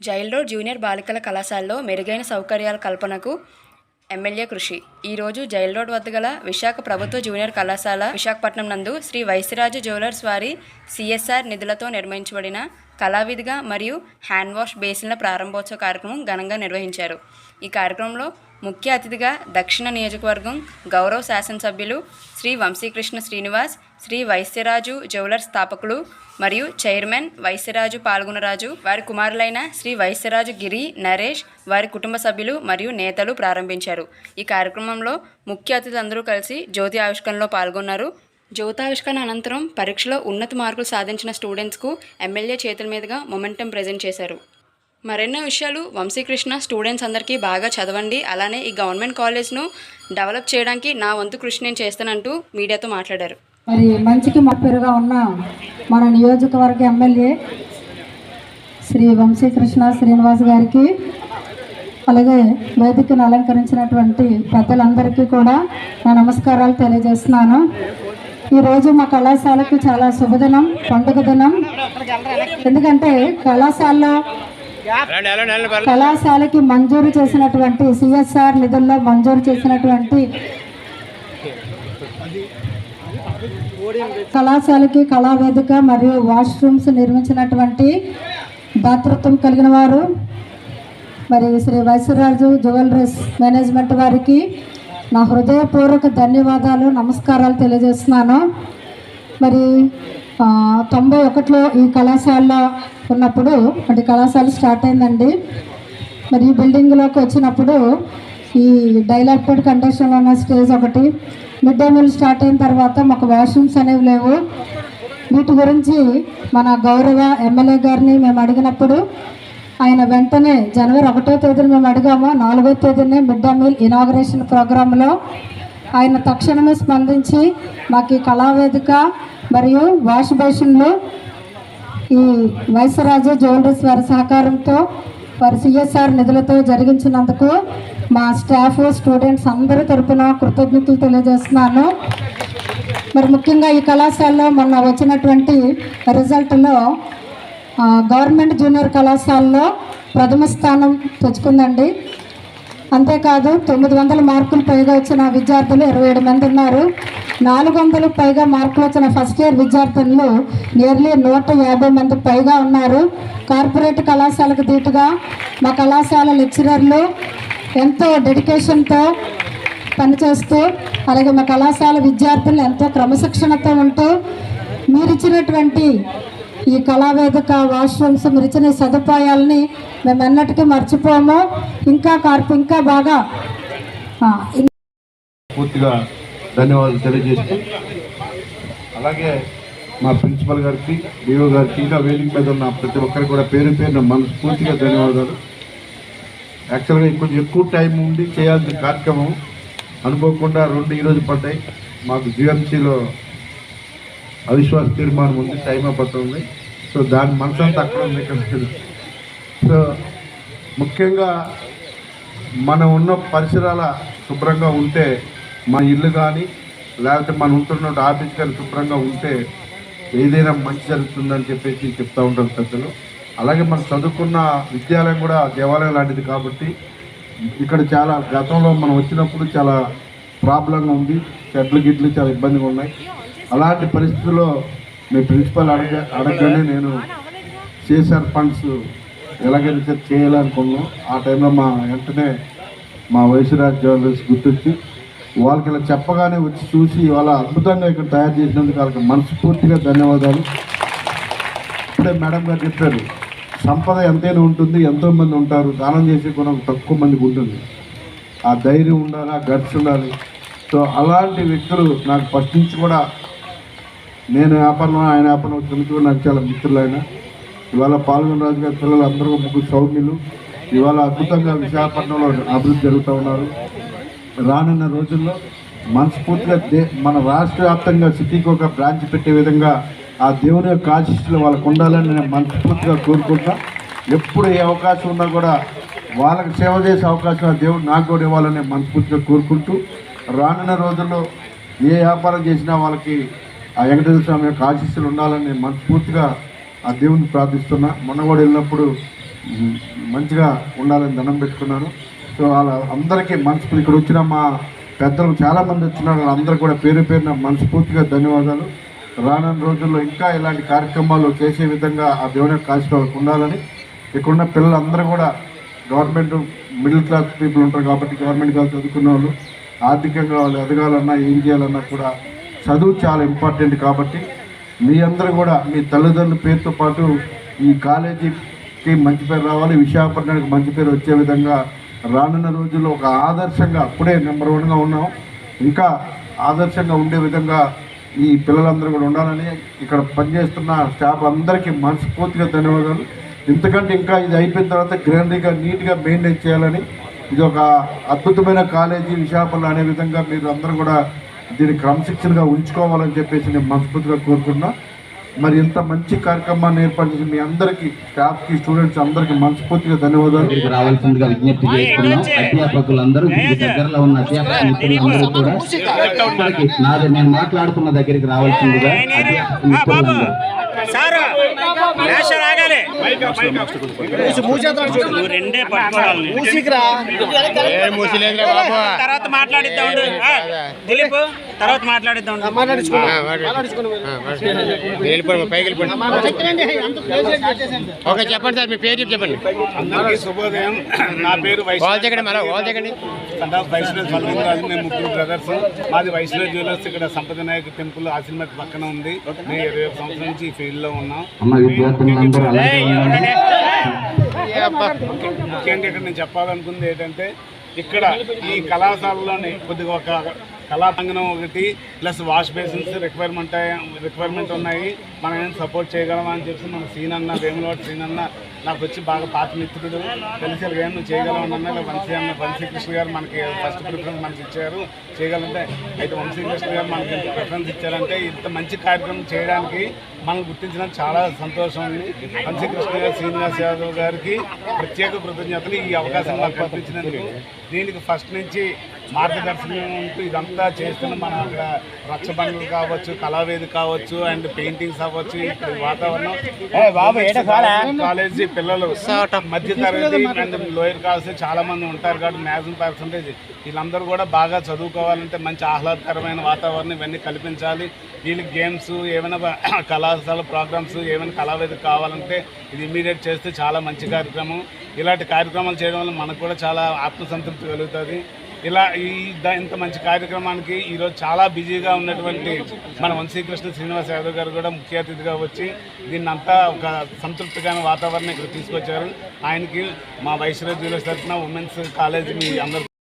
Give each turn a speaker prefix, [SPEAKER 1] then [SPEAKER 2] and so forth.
[SPEAKER 1] Jail road junior బాలికల కళాశాలలో మెరుగైన సౌకర్యాల కల్పనకు ఎమ్మెల్యే కృషి. ఈరోజు జైల్ రోడ్ వద్ద గల విశాఖ ప్రభుత్వ జూనియర్ కళాశాల విశాఖపట్నం నందు శ్రీ వైశ్యరాజు జ్యువెలర్స్ వారి సిఎస్ఆర్ నిధులతో నిర్మించబడిన కళావిధిగా మరియు హ్యాండ్ వాష్ బేసిన్ల ప్రారంభోత్సవ కార్యక్రమం ఘనంగా నిర్వహించారు. ఈ కార్యక్రమంలో ముఖ్య అతిథిగా దక్షిణ నియోజకవర్గం గౌరవ శాసనసభ్యులు శ్రీ వంశీకృష్ణ శ్రీనివాస్ శ్రీ వైశ్యరాజు జ్యువెలర్స్ స్థాపకులు మరియు చైర్మన్ వైశ్యరాజు పాల్గొనరాజు వారి కుమారులైన శ్రీ వైశ్యరాజు గిరి నరేష్ వారి కుటుంబ సభ్యులు మరియు నేతలు ప్రారంభించారు. ఈ కార్యక్రమంలో ముఖ్య అతిథులందరూ కలిసి జ్యోతి ఆవిష్కరణలో పాల్గొన్నారు. జ్యోతావిష్కరణ అనంతరం పరీక్షలో ఉన్నత మార్కులు సాధించిన స్టూడెంట్స్కు ఎమ్మెల్యే చేతుల మీదుగా మొమెంటం ప్రజెంట్ చేశారు. మరెన్నో విషయాలు వంశీకృష్ణ స్టూడెంట్స్ అందరికీ బాగా చదవండి. అలానే ఈ గవర్నమెంట్ కాలేజ్ను డెవలప్ చేయడానికి నా వంతు కృషి నేను చేస్తానంటూ మీడియాతో మాట్లాడారు.
[SPEAKER 2] మరి మంచికి మప్పెరుగా ఉన్న మన నియోజకవర్గ ఎమ్మెల్యే శ్రీ వంశీకృష్ణ శ్రీనివాస్ గారికి అలాగే వేదికను అలంకరించినటువంటి పెద్దలందరికీ కూడా నా నమస్కారాలు తెలియజేస్తున్నాను. ఈరోజు మా కళాశాలకు చాలా శుభదినం పండుగ దినం. ఎందుకంటే కళాశాలలో కళాశాలకి మంజూరు చేసినటువంటి సిఎస్ఆర్ నిధుల్లో మంజూరు చేసినటువంటి కళాశాలకి కళావేదిక మరియు వాష్రూమ్స్ నిర్మించినటువంటి దాతృత్వం కలిగిన వారు. మరి శ్రీ వైశ్వరాజు జ్యువెలరీస్ మేనేజ్మెంట్ వారికి నా హృదయపూర్వక ధన్యవాదాలు నమస్కారాలు తెలియజేస్తున్నాను. మరి తొంభై ఒకటిలో ఈ కళాశాలలో ఉన్నప్పుడు అంటే కళాశాల స్టార్ట్ అయిందండి. మరి ఈ బిల్డింగ్లోకి వచ్చినప్పుడు ఈ డైలాక్టెడ్ కండిషన్లో ఉన్న స్టేజ్ ఒకటి మిడ్ డే మీల్ స్టార్ట్ అయిన తర్వాత మాకు వాష్రూమ్స్ అనేవి లేవు. వీటి గురించి మన గౌరవ ఎమ్మెల్యే గారిని మేము అడిగినప్పుడు ఆయన వెంటనే జనవరి ఒకటో తేదీన మేము అడిగాము. నాలుగో తేదీనే మిడ్ డే మీల్ ఇనాగరేషన్ ప్రోగ్రాంలో ఆయన తక్షణమే స్పందించి మాకు ఈ కళావేదిక మరియు వాష్ బేషన్లు ఈ వైసరాజు జ్యువెలరీస్ వారి సహకారంతో వారి సిఎస్ఆర్ నిధులతో జరిగించినందుకు మా స్టాఫ్ స్టూడెంట్స్ అందరి తరపున కృతజ్ఞతలు తెలియజేస్తున్నాను. మరి ముఖ్యంగా ఈ కళాశాలలో మొన్న వచ్చినటువంటి రిజల్ట్లో గవర్నమెంట్ జూనియర్ కళాశాలలో ప్రథమ స్థానం తెచ్చుకుందండి. అంతేకాదు తొమ్మిది వందల మార్కులు పైగా వచ్చిన విద్యార్థులు ఇరవై ఏడు మంది ఉన్నారు. నాలుగు వందలు పైగా మార్కులు వచ్చిన ఫస్ట్ ఇయర్ విద్యార్థులు నియర్లీ నూట యాభై మంది పైగా ఉన్నారు. కార్పొరేట్ కళాశాలకు దీటుగా మా కళాశాల లెక్చరర్లు ఎంతో డెడికేషన్తో పనిచేస్తూ అలాగే మా కళాశాల విద్యార్థులు ఎంతో క్రమశిక్షణతో ఉంటూ మీరిచ్చినటువంటి ఈ కళావేదిక వాష్రూమ్స్ మీరు సదుపాయాలని మేము ఎన్నటికీ మర్చిపోము. ఇంకా కార్పు ఇంకా బాగా
[SPEAKER 3] పూర్తిగా ధన్యవాదాలు తెలియజేస్తూ అలాగే మా ప్రిన్సిపల్ గారికి డిఓ గారికి ఇంకా వేదిక మీద ఉన్న ప్రతి ఒక్కరికి కూడా పేరు పేరున మనస్ఫూర్తిగా ధన్యవాదాలు. యాక్చువల్గా కొంచెం ఎక్కువ టైం ఉండి చేయాల్సిన కార్యక్రమం అనుకోకుండా రెండు ఈరోజు పడ్డాయి. మాకు జిఎంసీలో అవిశ్వాస తీర్మానం ఉంది టైం అయిపోతుంది సో దాని మనసంతా అక్కడ ఉంది ఇక్కడ సో ముఖ్యంగా మనం ఉన్న పరిసరాల శుభ్రంగా ఉంటే మన ఇల్లు కానీ లేకపోతే మనం ఉంటున్న ఆఫీస్ కానీ శుభ్రంగా ఉంటే ఏదైనా మంచి జరుగుతుందని చెప్పేసి చెప్తూ ఉంటారు పెద్దలు. అలాగే మనం చదువుకున్న విద్యాలయం కూడా దేవాలయం లాంటిది కాబట్టి ఇక్కడ చాలా గతంలో మనం వచ్చినప్పుడు చాలా ప్రాబ్లంగా ఉంది. చెట్లు గిట్లు చాలా ఇబ్బందిగా ఉన్నాయి. అలాంటి పరిస్థితుల్లో మీ ప్రిన్సిపల్ అడగ అడగగానే నేను సిఎస్ఆర్ ఫండ్స్ ఎలాగైతే చేయాలనుకున్నాం ఆ టైంలో మా వెంటనే మా వైశ్వరాజ్ జ్యువెలర్స్ గుర్తొచ్చి వాళ్ళకి ఇలా చెప్పగానే వచ్చి చూసి వాళ్ళ అద్భుతంగా ఇక్కడ తయారు చేసినందుకు వాళ్ళకి మనస్ఫూర్తిగా ధన్యవాదాలు. ఇప్పుడే మేడం గారు చెప్పారు సంపద ఎంతైనా ఉంటుంది ఎంతోమంది ఉంటారు దానం చేసే గుణం తక్కువ మందికి ఉంటుంది. ఆ ధైర్యం ఉండాలి ఆ గట్స్ ఉండాలి. సో అలాంటి వ్యక్తులు నాకు ఫస్ట్ నుంచి కూడా నేను వ్యాపారంలో ఆయన వ్యాపారం చిన్న నాకు చాలా మిత్రులు ఆయన ఇవాళ పాల్గొనరాజు గారి పిల్లలు అందరూ ముగ్గురు సౌమ్యులు. ఇవాళ అద్భుతంగా విశాఖపట్నంలో అభివృద్ధి జరుగుతూ ఉన్నారు. రానున్న రోజుల్లో మనస్ఫూర్తిగా దే మన రాష్ట్ర వ్యాప్తంగా సిటీకి ఒక బ్రాంచ్ పెట్టే విధంగా ఆ దేవుని యొక్క ఆశిస్తులు వాళ్ళకు ఉండాలని నేను మనస్ఫూర్తిగా కోరుకుంటా. ఎప్పుడు ఏ అవకాశం ఉన్నా కూడా వాళ్ళకి సేవ చేసే అవకాశం ఆ దేవుడు నాకు కూడా ఇవ్వాలని మనస్ఫూర్తిగా కోరుకుంటూ రానున్న రోజుల్లో ఏ వ్యాపారం చేసినా వాళ్ళకి ఆ వెంకటేశ్వర స్వామి యొక్క ఆశీస్సులు ఉండాలని నేను మనస్ఫూర్తిగా ఆ దేవుని ప్రార్థిస్తున్నా. మొన్న కూడా వెళ్ళినప్పుడు మంచిగా ఉండాలని దండం పెట్టుకున్నాను. సో వాళ్ళ అందరికీ మనస్ఫూర్తి. ఇక్కడ వచ్చిన మా పెద్దలు చాలామంది వచ్చినారు. వాళ్ళందరూ కూడా పేరు పేరున మనస్ఫూర్తిగా ధన్యవాదాలు. రానున్న రోజుల్లో ఇంకా ఇలాంటి కార్యక్రమాలు చేసే విధంగా ఆ దేవుని యొక్క ఆశీర్వాదం ఉండాలని ఇక్కడున్న పిల్లలందరూ కూడా గవర్నమెంట్ మిడిల్ క్లాస్ పీపుల్ ఉంటారు కాబట్టి గవర్నమెంట్ కాదు చదువుకున్న వాళ్ళు ఆర్థికంగా వాళ్ళు ఎదగాలన్నా ఏం చేయాలన్నా కూడా చదువు చాలా ఇంపార్టెంట్ కాబట్టి మీ అందరూ కూడా మీ తల్లిదండ్రుల పేరుతో పాటు ఈ కాలేజీకి మంచి పేరు రావాలి విశాఖపట్నానికి మంచి పేరు వచ్చే విధంగా రానున్న రోజుల్లో ఒక ఆదర్శంగా అప్పుడే నెంబర్ వన్గా ఉన్నాం. ఇంకా ఆదర్శంగా ఉండే విధంగా ఈ పిల్లలందరూ కూడా ఉండాలని ఇక్కడ పనిచేస్తున్న స్టాఫ్ అందరికీ మనస్ఫూర్తిగా ధన్యవాదాలు. ఎందుకంటే ఇంకా ఇది అయిపోయిన తర్వాత గ్రీనరీగా నీట్గా మెయింటైన్ చేయాలని ఇది ఒక అద్భుతమైన కాలేజీ విశాఖపట్నం అనే విధంగా మీరు అందరూ కూడా దీన్ని క్రమశిక్షణగా ఉంచుకోవాలని చెప్పేసి నేను మనస్ఫూర్తిగా కోరుకున్నా మరి ఇంత మంచి కార్యక్రమాన్ని ఏర్పాటు చేసి మీ అందరికీ స్టాఫ్కి స్టూడెంట్స్ అందరికీ మనస్ఫూర్తిగా ధన్యవాదాలు.
[SPEAKER 4] దగ్గరికి రావాల్సిందిగా విజ్ఞప్తి చేస్తున్నాం. అధ్యాపకులందరూ దగ్గరలో ఉన్న అధ్యాపక మిత్రులందరూ కూడా నాది నేను మాట్లాడుతున్న దగ్గరికి రావాల్సిందిగా అధ్యాపక మిత్రులందరూ.
[SPEAKER 5] నువ్వు రెండే పట్టుకోవాలి. తర్వాత మాట్లాడిద్దాం దిలీప్ తర్వాత మాట్లాడిద్దాం
[SPEAKER 6] ఓకే చెప్పండి సార్ మీ పేరు చెప్పి చెప్పండి.
[SPEAKER 7] అందరికీ శుభోదయం. నా పేరు వైష్ణవ్. మేము ముగ్గురు బ్రదర్స్ మాది వైష్ణవ్ జ్యువెలర్స్ ఇక్కడ సంపద నాయక్ టెంపుల్ ఆసిల్మట్ పక్కన ఉంది. మేము ఇరవై సంవత్సరం నుంచి ఈ ఫీల్డ్లో ఉన్నాం. ముఖ్యంగా ఇక్కడ నేను చెప్పాలనుకుంది ఏంటంటే ఇక్కడ ఈ కళాశాలలోని కొద్దిగా ఒక కళాంగనం ఒకటి plus wash basins requirement requirement ఉన్నాయి. మనం ఏం సపోర్ట్ చేయగలం అని చెప్పి మన సీన్ అన్న వేములవాడ సీన్ అన్న నాకు వచ్చి బాగా పాత మిత్రుడు తెలిసి ఏం నువ్వు చేయగలవు అన్న వంశీ అన్న వంశీ కృష్ణ గారు మనకి ఫస్ట్ ప్రిఫరెన్స్ మనకి ఇచ్చారు. చేయగలంటే అయితే వంశీ కృష్ణ గారు మనకి ప్రిఫరెన్స్ ఇచ్చారంటే ఇంత మంచి కార్యక్రమం చేయడానికి మనం గుర్తించడం చాలా సంతోషం ఉంది వంశీ కృష్ణ గారు శ్రీనివాస్ యాదవ్ గారికి ప్రత్యేక కృతజ్ఞతలు ఈ అవకాశం మాకు కల్పించినందుకు. దీనికి ఫస్ట్ నుంచి మార్గదర్శనం ఉంటూ ఇదంతా చేస్తున్న మనం అక్కడ రక్షబంధులు కావచ్చు కళావేది కావచ్చు అండ్ పెయింటింగ్స్ అవ్వచ్చు ఇక్కడ వాతావరణం. కాలేజీ పిల్లలు మధ్య తరగతి అండ్ లోయర్ క్లాస్ చాలా మంది ఉంటారు కాబట్టి మ్యాక్సిమం పర్సంటేజ్ వీళ్ళందరూ కూడా బాగా చదువుకోవాలంటే మంచి ఆహ్లాదకరమైన వాతావరణం ఇవన్నీ కల్పించాలి. వీళ్ళకి గేమ్స్ ఏమైనా కళాశాల ప్రోగ్రామ్స్ ఏమైనా కళావేదిక కావాలంటే ఇది ఇమీడియట్ చేస్తే చాలా మంచి కార్యక్రమం. ఇలాంటి కార్యక్రమాలు చేయడం వల్ల మనకు కూడా చాలా ఆత్మసంతృప్తి కలుగుతుంది. ఇలా ఈ ఇంత మంచి కార్యక్రమానికి ఈరోజు చాలా బిజీగా ఉన్నటువంటి మన వంశీకృష్ణ శ్రీనివాస్ యాదవ్ గారు కూడా ముఖ్య అతిథిగా వచ్చి దీన్ని అంతా ఒక సంతృప్తికరమైన వాతావరణం ఇక్కడ తీసుకొచ్చారు. ఆయనకి మా వైశ్వర జ్యువెలర్స్ తరఫున ఉమెన్స్ కాలేజ్ మీ అందరూ